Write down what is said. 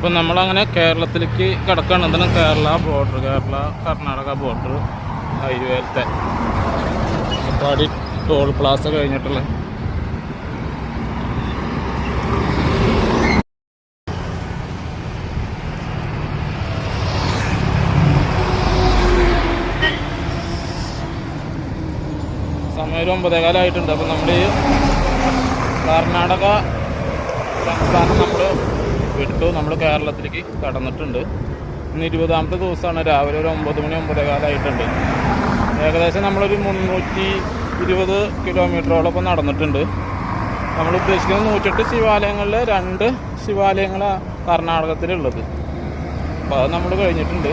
ഇപ്പം നമ്മളങ്ങനെ കേരളത്തിലേക്ക് കിടക്കുകയാണ് കേരള ബോർഡർ കേരള കർണാടക ബോർഡർ ഹൈവേലത്തെ. അപ്പാടി ടോൾ പ്ലാസ കഴിഞ്ഞിട്ടുള്ള സമയം ഒരു ഒമ്പതേകാലമായിട്ടുണ്ട് അപ്പം നമ്മുടെ ഈ കർണാടക സംസ്ഥാനം വിട്ടു നമ്മൾ കേരളത്തിലേക്ക് കടന്നിട്ടുണ്ട്. ഇന്ന് ഇരുപതാമത്തെ ദിവസമാണ്. രാവിലെ ഒരു ഒമ്പത് മണി ഒമ്പതേകാലമായിട്ടുണ്ട് ഏകദേശം നമ്മളൊരു മുന്നൂറ്റി ഇരുപത് കിലോമീറ്ററോളം ഇപ്പം നടന്നിട്ടുണ്ട്. നമ്മൾ ഉദ്ദേശിക്കുന്നത് നൂറ്റെട്ട് ശിവാലയങ്ങളിൽ രണ്ട് ശിവാലയങ്ങളാണ് കർണാടകത്തിലുള്ളത്. അപ്പോൾ അത് നമ്മൾ കഴിഞ്ഞിട്ടുണ്ട്.